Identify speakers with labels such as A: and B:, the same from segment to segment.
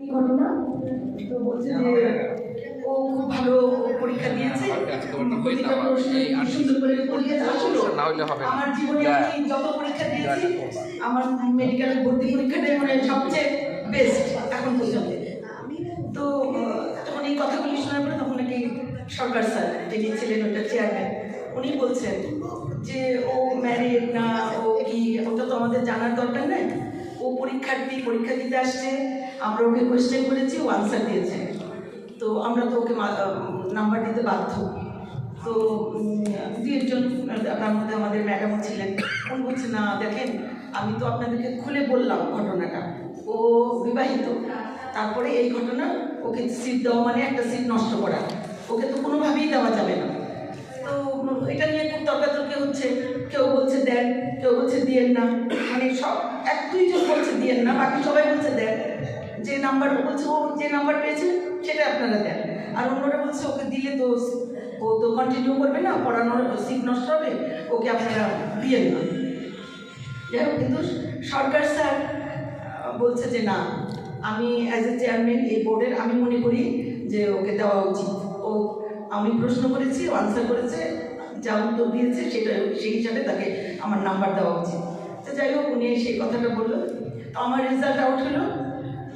A: কি ঘটনা? তো বলছে যে ও খুব ভালো পরীক্ষা দিয়েছে। প্রতিটা প্রশ্নে সুন্দর করে আসলো। আমার জীবনে আমি যত পরীক্ষা দিয়েছি আমার মেডিকেলের ভর্তি পরীক্ষাটাই মানে সবচেয়ে বেস্ট এখন পর্যন্ত। তো তখন এই কথাগুলি শোনার পরে তখন নাকি সরকার স্যার যিনি ছিলেন ওটা চেয়ারম্যান উনি বলছেন যে ও ম্যারিড না ও কি ওটা তো আমাদের জানার দরকার নেই? ও পরীক্ষার্থী, পরীক্ষা দিতে আসছে। আমরা ওকে কোয়েশ্চেন করেছি, ও আনসার দিয়েছে। তো আমরা তো ওকে নাম্বার দিতে বাধ্য। তো দু একজন, আপনার মধ্যে আমাদের ম্যাডামও ছিলেন। উনি বলছে, না, দেখেন, আমি তো আপনাদেরকে খুলে বললাম ঘটনাটা। ও বিবাহিত। তারপরে এই ঘটনা ওকে সিট দেওয়া মানে একটা সিট নষ্ট করা। ওকে তো কোনোভাবেই দেওয়া যাবে না। তো, এটা নিয়ে খুব তর্কাতর্কি হচ্ছে। কেউ বলছে, দেন। কেউ বলছে, দিয়েন না। মানে সব, এক দুইজন দিয়েন না, বাকি সবাই বলছে দেন। যে নাম্বার বলছে, ও যে নাম্বার পেয়েছে, সেটা আপনারা দেন। আর অন্যরা বলছে, ওকে দিলে তো ও তো কন্টিনিউ করবে না, পড়ানোর সিট নষ্ট হবে, ওকে আপনারা দিয়ে না যাই হোক, কিন্তু সরকার স্যার বলছে যে না, আমি অ্যাজ এ চেয়ারম্যান এই বোর্ডের আমি মনে করি যে ওকে দেওয়া উচিত। ও, আমি প্রশ্ন করেছি, ও আনসার করেছে, যা উত্তর দিয়েছে সেটা সেই হিসাবে তাকে আমার নাম্বার দেওয়া উচিত। তো যাই হোক, উনি সেই কথাটা বলল। তো আমার রেজাল্ট আউট হলো।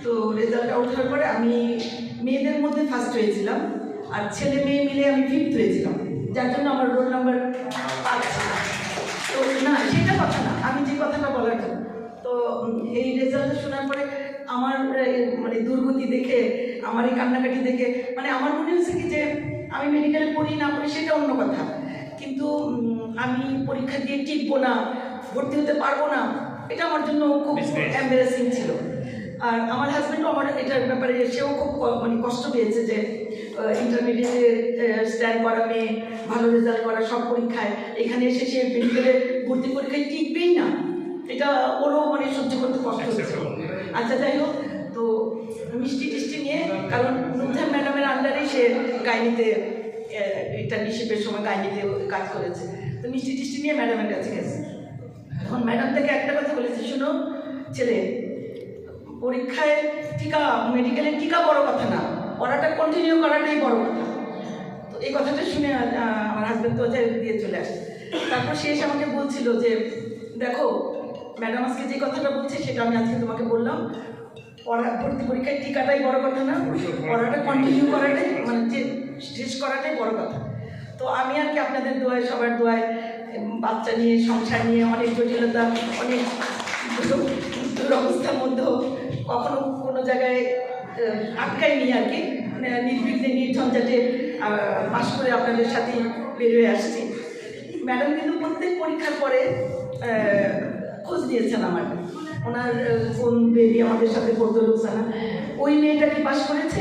A: তো রেজাল্ট আউট হওয়ার পরে আমি মেয়েদের মধ্যে ফার্স্ট হয়েছিলাম আর ছেলে মেয়ে মিলে আমি ফিফথ হয়েছিলাম। যার জন্য আমার রোল নাম্বার পাচ্ছি তো না, সেটা কথা না, আমি যে কথাটা বলার জন্য। তো এই রেজাল্ট শোনার পরে আমার মানে দুর্গতি দেখে, আমার এই কান্নাকাটি দেখে মানে আমার মনে হচ্ছে কি যে আমি মেডিকেলে পড়ি না পড়ি সেটা অন্য কথা। কিন্তু আমি পরীক্ষা দিয়ে টিকবো না ভর্তি হতে পারব না এটা আমার জন্য খুব এম্বারেসিং ছিল। আর আমার হাজব্যান্ডও আমার এটার ব্যাপারে সেও খুব মানে কষ্ট পেয়েছে যে ইন্টারমিডিয়েটে স্ট্যান্ড করা মেয়ে ভালো রেজাল্ট করা সব পরীক্ষায়। এখানে এসে সে মেডিকেলে ভর্তি পরীক্ষায় টিকবেই না। এটা ওরও মানে সহ্য করতে কষ্ট হচ্ছে। আচ্ছা যাই হোক তো মিষ্টি টিষ্টি নিয়ে কারণ নুরজান ম্যাডামের আন্ডারেই সে গাইনিতে এটা নিষেপের সময় গাইনিতে কাজ করেছে। তো মিষ্টি টিষ্টি নিয়ে ম্যাডামের কাছে গেছে। তখন ম্যাডাম থেকে একটা কথা বলেছে শুনো ছেলে পরীক্ষায় টিকা মেডিকেলের টিকা বড় কথা না পড়াটা কন্টিনিউ করাটাই বড় কথা। তো এই কথাটা শুনে আমার হাজব্যান্ড তো দিয়ে চলে আসে। তারপর এসে আমাকে বলছিল যে দেখো ম্যাডাম আজকে যে কথাটা বলছে সেটা আমি আজকে তোমাকে বললাম। পড়া ভর্তি পরীক্ষায় টিকাটাই বড় কথা না পড়াটা কন্টিনিউ করাটাই মানে যে শেষ করাটাই বড় কথা। তো আমি আর কি আপনাদের দোয়ায় সবার দোয়ায় বাচ্চা নিয়ে, সংসার নিয়ে অনেক জটিলতা, অনেক দুর- দুরবস্থার মধ্যেও কখনো কোনো জায়গায় আটকাইনি আর কি। মানে নির্বিঘ্নে নির্ঝঞ্ঝাটে পাশ করে আপনাদের সাথে বেরিয়ে আসছি। ম্যাডাম কিন্তু প্রত্যেক পরীক্ষার পরে খোঁজ নিয়েছেন আমার। ওনার কোন বেবি আমাদের সাথে পড়তো, রুকসানা। ওই মেয়েটা কি পাশ করেছে?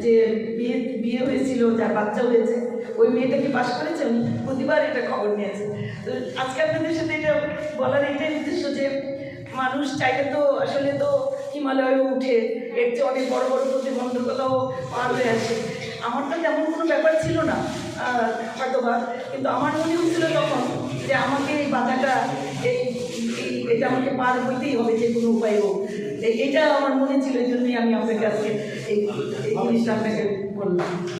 A: যে বিয়ে বিয়ে হয়েছিল, যার বাচ্চা হয়েছে? ওই মেয়েটা কি করেছে? উনি প্রতিবার এটা খবর নিয়েছে। তো আজকে আপনাদের সাথে এটা বলার এটাই উদ্দেশ্য যে মানুষ চাইলে তো আসলে তো হিমালয়ে উঠে, এর চেয়ে অনেক বড় বড় প্রতিবন্ধকতাও পার হয়ে আসে। আমার তো তেমন কোনো ব্যাপার ছিল না হয়তোবা, কিন্তু আমার মনে হচ্ছিল তখন যে আমাকে এই বাধাটা, এই এটা আমাকে পার হইতেই হবে যে কোনো উপায় হোক। এটা আমার মনে ছিল, এই জন্যই আমি আপনাকে আজকে এই জিনিসটা আপনাকে বললাম।